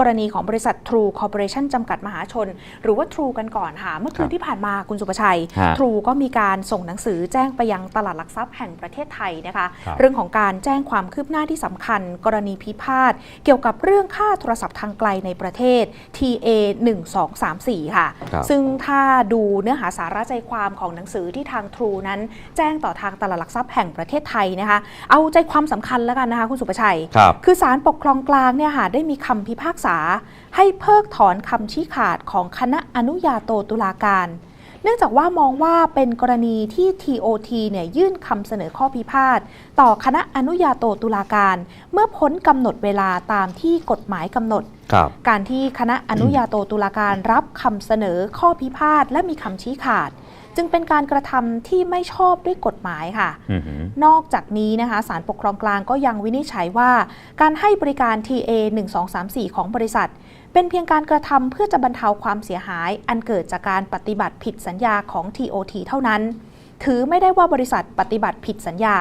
กรณีของบริษัท True Corporation จำกัดมหาชน หรือว่า True กันก่อนค่ะ เมื่อคืครันบที่ผ่านมาคุณสุประชัยฮะ True ก็มีการส่งหนังสือแจ้งไปยังตลาดหลักทรัพย์แห่งประเทศไทยนะคะครับเรื่องของการแจ้งความคืบหน้าที่สำคัญ กรณีพิพาทเกี่ยวกับเรื่องค่าโทรศัพท์ทางไกลในประเทศ TA 1234 ค่ะครับซึ่งถ้าดูเนื้อหาสาระใจความของหนังสือที่ทาง True นั้น แจ้งต่อทางตลาดหลักทรัพย์แห่งประเทศไทยนะคะ เอาใจความสำคัญแล้วกันนะคะคุณสุประชัยครับคือศาลปกครองกลางเนี่ยค่ะได้มีคำพิพากษาให้เพิกถอนคำชี้ขาดของคณะอนุญาโตตุลาการ เนื่องจากว่ามองว่าเป็นกรณีที่ TOT เนี่ยยื่นคำเสนอข้อพิพาทต่อคณะอนุญาโตตุลาการ เมื่อพ้นกำหนดเวลาตามที่กฎหมายกำหนดครับการที่คณะอนุญาโตตุลาการรับคำเสนอข้อพิพาทและมีคำชี้ขาด จึงเป็นการกระทำที่ไม่ชอบด้วยกฎหมายค่ะอือหือนอกจากนี้นะคะศาลปกครองกลางก็ยังวินิจฉัยว่า การให้บริการ TA 1234 ของบริษัท เป็นเพียงการกระทำเพื่อจะบรรเทาความเสียหาย อันเกิดจากการปฏิบัติผิดสัญญาของ TOT เท่านั้น ถือไม่ได้ว่าบริษัทปฏิบัติผิดสัญญา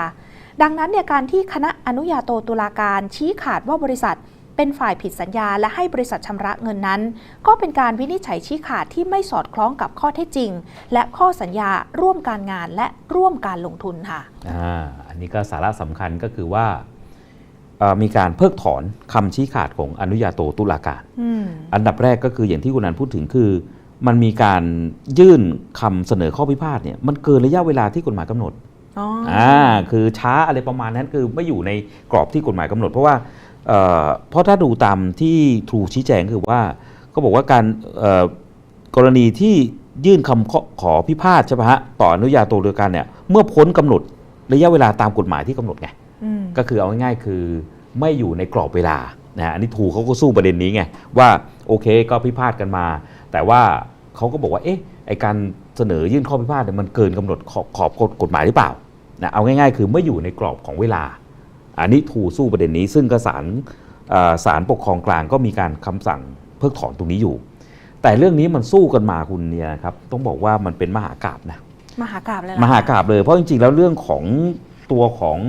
ดังนั้นเนี่ยการที่คณะอนุญาโตตุลาการชี้ขาดว่าบริษัท เป็นฝ่ายผิดสัญญาและให้บริษัทชำระเงินนั้น ก็เป็นการวินิจฉัยชี้ขาดที่ไม่สอดคล้องกับข้อเท็จจริง และข้อสัญญาร่วมการงานและร่วมการลงทุนค่ะอ่าอันนี้ก็สาระสำคัญก็คือว่าเอ่อมีการเพิกถอนคำชี้ขาดของอนุญาโตตุลาการอืมอันดับแรกก็คืออย่างที่คุณนันพูดถึงคือมันมีการยื่นคำเสนอข้อพิพาทเนี่ยมันเกินระยะเวลาที่กฎหมายกำหนด อ๋อออ่า คือช้าอะไรประมาณนั้นคือไม่อยู่ในกรอบที่กฎหมายกำหนด เพราะว่า เอ่อเพราะถ้าดูตามที่ทรูชี้แจงคือว่าก็บอกว่าการเอ่อกรณีที่ยื่นคำขอขอพิพาทใช่ไหมฮะต่ออนุญาโตตุลาการเนี่ยเมื่อพ้นกำหนดระยะเวลาตามกฎหมายที่กำหนดไงอืมก็คือเอาง่ายๆคือไม่อยู่ในกรอบเวลานะฮะอันนี้ทูเขาก็สู้ประเด็นนี้ไงว่าโอเคก็พิพาทกันมา แต่ว่าเขาก็บอกว่าเอ๊ะไอการเสนอยื่นข้อพิพาทเนี่ยมันเกินกำหนดขอบขอบกฎหมายหรือเปล่านะเอาง่ายๆ คือไม่อยู่ในกรอบของเวลา อันนี้ทูสู้ประเด็นนี้ ซึ่งก็ศาลเอ่อศาลปกครองกลางก็มีการคำสั่งเพิกถอนตรงนี้อยู่ แต่เรื่องนี้มันสู้กันมาคุณเนี่ยนะครับต้องบอกว่ามันเป็นมหากาบนะมหากราบเลยเหรอมหากราบเลยเพราะจริงๆแล้วเรื่องของตัวของ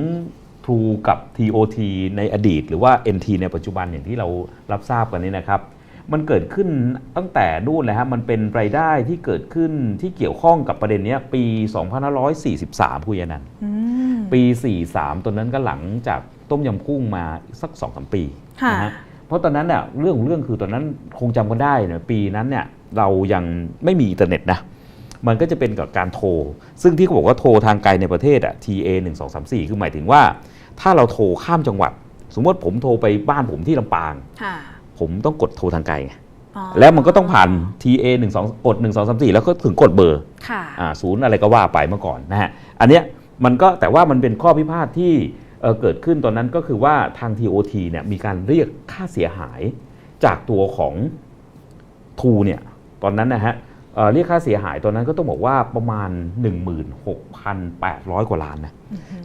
True กับ TOT ในอดีต หรือว่า NT ในปัจจุบันอย่างที่เรารับทราบกันนี้นะครับ มันเกิดขึ้นตั้งแต่นู่นเลยฮะมันเป็นรายได้ที่เกิดขึ้นที่เกี่ยวข้องกับประเด็นเนี้ยปี 2543 คุณยานันท์อืม ปี 43 ตอนนั้นก็หลังจากต้มยำกุ้งมาสัก2อสปีค่ะนะฮะเพราะตอนนั้นเนี่ยเรื่องของเรื่องคือตอนนั้นคงจำกันได้เนี่ยปีนั้นเนี่ยเรายังไม่มีอินเทอร์เน็ตนะมันก็จะเป็นกับการโทร ซึ่งที่เขาบอกว่าโทรทางไกลในประเทศอะ TA 1 2 3 4 คือหมายถึงว่า ถ้าเราโทรข้ามจังหวัด สมมติผมโทรไปบ้านผมที่ลำปางค่ะผมต้องกดโทรทางไกลไงอ๋อแล้วมันก็ต้องผ่าน TA 1 2กด1 2 3 4 แล้วก็ถึงกดเบอร์ค่ะอ่าศูนย์อะไรก็ว่าไปเมื่อก่อนนะฮะ อันเนี้ย มันก็แต่ว่ามันเป็นข้อพิพาทที่เอ่อเกิดขึ้นตอนนั้นก็คือว่าทาง TOT เนี่ยมีการเรียกค่าเสียหายจากตัวของทูเนี่ยตอนนั้นนะฮะเอ่อเรียกค่าเสียหายตอนนั้นก็ต้องบอกว่าประมาณ 16,800 กว่าล้านนะ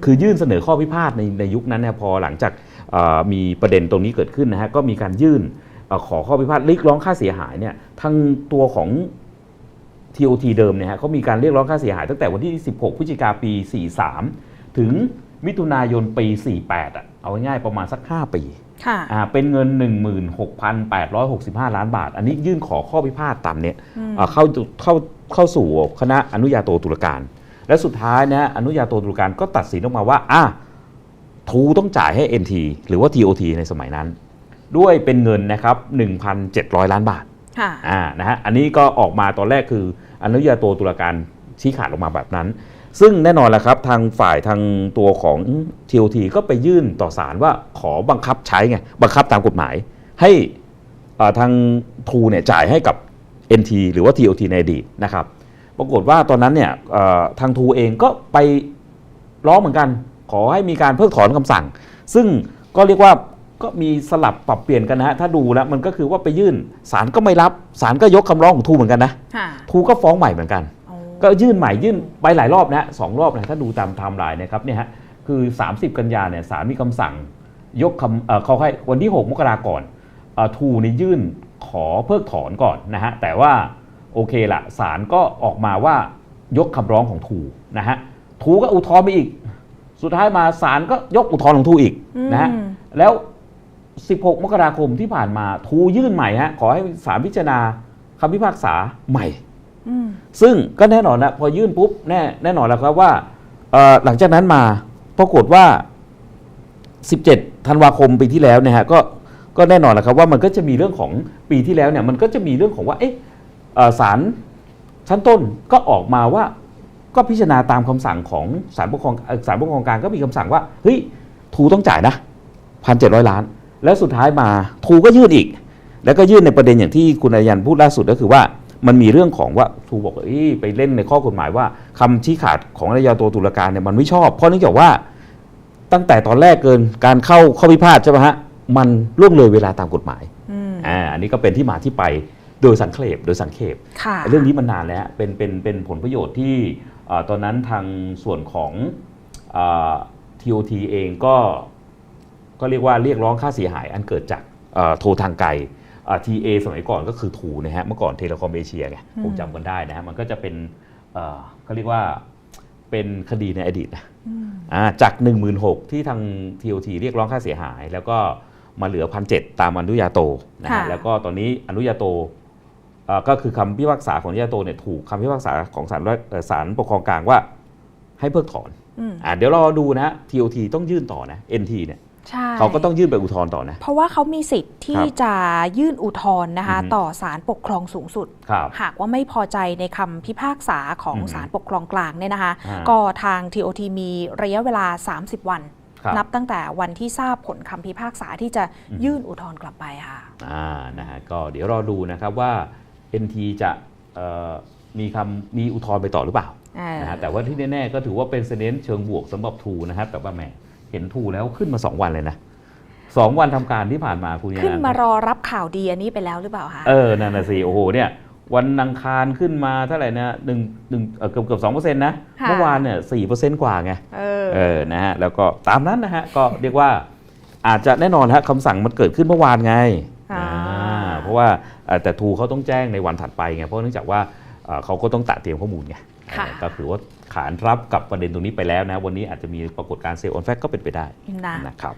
คือยื่นเสนอข้อพิพาทในในยุคนั้นเนี่ยพอหลังจากเอ่อมีประเด็นตรงนี้เกิดขึ้นนะฮะก็มีการยื่นเอ่อขอข้อพิพาทเรียกร้องค่าเสียหายเนี่ยทางตัวของ TOT เดิมเนี่ยฮะเขามีการเรียกร้องค่าเสียหายตั้งแต่วันที่ 16 พฤศจิกาปี 43 ถึงมิถุนายนปี 48อะเอาง่ายๆประมาณสัก 5 ปีค่ะอ่าเป็นเงิน 16,865 ล้านบาท อันนี้ยื่นขอข้อพิพาทตามเนี้ยอืมอ่าเข้าเข้าเข้าสู่คณะอนุญาโตตุลาการ และสุดท้ายนะฮะอนุญาโตตุลาการก็ตัดสินออกมาว่าอะทูต้องจ่ายให้ NT หรือว่า TOT ในสมัยนั้น ด้วยเป็นเงินนะครับ 1,700 ล้านบาทค่ะ อ่านะฮะอันนี้ก็ออกมาตอนแรกคืออนุญาโตตุลาการชี้ขาดออกมาแบบนั้น ซึ่งแน่นอนแหละครับทางฝ่ายทางตัวของ TOT ก็ไปยื่นต่อศาลว่าขอบังคับใช้ไงบังคับตามกฎหมาย ให้ทางทูเนี่ยจ่ายให้กับ NT หรือว่า TOT ในอดีตนะครับปรากฏว่าตอนนั้นเนี่ยทางทูเองก็ไปร้องเหมือนกัน ขอให้มีการเพิกถอนคำสั่ง ซึ่งก็เรียกว่า ก็มีสลับปรับเปลี่ยนกันนะฮะถ้าดูแล้วมันก็คือว่าไปยื่นศาลก็ไม่รับศาลก็ยกคำร้องของทูเหมือนกันนะค่ะทูก็ฟ้องใหม่เหมือนกันโอ้ก็ยื่นใหม่ยื่นไปหลายรอบนะฮะสองรอบนะถ้าดูตามไทม์ไลน์นะครับเนี่ยฮะคือ 30 กันยาเนี่ยศาลมีคำสั่ง ยกคำเอ่อเขาให้วันที่ 6 มกราก่อนเอ่อทูนี่ยื่นขอเพิกถอนก่อนนะฮะแต่ว่าโอเคละศาลก็ออกมาว่ายกคำร้องของทูนะฮะทูก็อุทธรณ์ไปอีก สุดท้ายมาศาลก็ยกอุทธรณ์ของทูอีกนะฮะ อืม แล้ว 16 มกราคมที่ผ่านมาทูยื่นใหม่ฮะขอให้ศาลพิจารณาคำพิพากษาใหม่อืมซึ่งก็แน่นอนนะพอยื่นปุ๊บแน่แน่นอนแล้วครับว่าเอ่อหลังจากนั้นมาปรากฏว่า 17 ธันวาคมปีที่แล้วเนี่ยฮะก็ก็แน่นอนแล้วครับว่ามันก็จะมีเรื่องของปีที่แล้วเนี่ยมันก็จะมีเรื่องของว่าเอ๊ะเอ่อศาลชั้นต้นก็ออกมาว่าก็พิจารณาตามคำสั่งของศาลปกครองเอ่อศาลปกครองกลางก็มีคำสั่งว่าเฮ้ยทูต้องจ่ายนะพันเจ็ดร้อยล้าน แล้วสุดท้ายมาทูก็ยื่นอีก แล้วก็ยื่นในประเด็นอย่างที่คุณอายันพูดล่าสุดก็คือว่ามันมีเรื่องของว่าทูบอกว่าเอ้ยไปเล่นในข้อกฎหมายว่าคำชี้ขาดของอายาตัวตุลาการเนี่ยมันไม่ชอบ เพราะเนื่องจากว่าตั้งแต่ตอนแรกเกินการเข้าข้อพิพาทใช่ไหมฮะมันล่วงเลยเวลาตามกฎหมายอืมอ่าอันนี้ก็เป็นที่มาที่ไปโดยสังเขปโดยสังเขปค่ะเรื่องนี้มันนานแล้วเป็นเป็นเป็นผลประโยชน์ที่เอ่อตอนนั้นทางส่วนของเอ่อ TOT เองก็ ก็เรียกว่าเรียกร้องค่าเสียหายอันเกิดจากเอ่อโทรทางไกลเอ่อ TA สมัยก่อนก็คือทูนะฮะเมื่อก่อนเทเลคอมเอเชียไงอืมผมจำกันได้นะฮะมันก็จะเป็นเอ่อเขาเรียกว่าเป็นคดีในอดีตนะอืมอ่าจาก 1 6 0 0 0ที่ทาง TOT เรียกร้องค่าเสียหาย แล้วก็มาเหลือพันเตามอนุญาโตนะฮะค่ะแล้วก็ตอนนี้อนุญาโตเอ่อก็คือคำพิพากษาของอนุญาโตเนี่ยถูกคำพิพากษาของศาลรัฐเอ่อศาลปกครองกลางว่าให้เพิกถอนอืมอ่าเดี๋ยวรอดูนะ TOT ต้องยื่นต่อนะ NT เนี่ย ใช่เขาก็ต้องยื่นไปอุทธรณ์ต่อนะ เพราะว่าเขามีสิทธิ์ที่ครับจะยื่นอุทธรณ์นะคะอือฮึต่อศาลปกครองสูงสุดครับหากว่าไม่พอใจในคำพิพากษาของอือฮึศาลปกครองกลางเนี่ยนะคะอ่าก็ทาง TOT มีระยะเวลา 30 วันครับนับตั้งแต่วันที่ทราบผลคำพิพากษาที่จะยื่นอุทธรณ์กลับไปค่ะอ่านะฮะก็เดี๋ยวรอดูนะครับว่า NT จะเอ่อมีคำมีอุทธรณ์ไปต่อหรือเปล่านะฮะแต่ว่าที่แน่ๆก็ถือว่าเป็นเซนเนนเชิงบวกสำหรับทูนะครับแต่ว่าแหม เห็นทูแล้วขึ้นมา 2 วันเลยนะสองวันทำการที่ผ่านมาคุณขึ้นยมารอรับข่าวดีอันนี้ไปแล้วหรือเปล่าคะเออนั่นน่ะสิโอ้โหเนี่ยวันอังคารขึ้นมาเท่าไหร่นะหนึ่งหนึ่งเอ่อเกือบเกือบสองเปอร์เซ็นต์นะค่ะเมื่อวานเนี่ยสี่เปอร์เซ็นต์กว่าไงเออเออนะฮะแล้วก็ตามนั้นนะฮะก็เรียกว่าอาจจะแน่นอนฮะคำสั่งมันเกิดขึ้นเมื่อวานไงอ่าอ่าเพราะว่าเอ่อแต่ทูเขาต้องแจ้งในวันถัดไปไงเพราะเนื่องจากว่าเอ่อเขาก็ต้องตัดเตรียมข้อมูลไงค่ะเออ ก็คือว่าขานรับกับประเด็นตรงนี้ไปแล้วนะ วันนี้อาจจะมีปรากฏการณ์เซลล์ออนแฟกก็เป็นไปได้นะนะครับ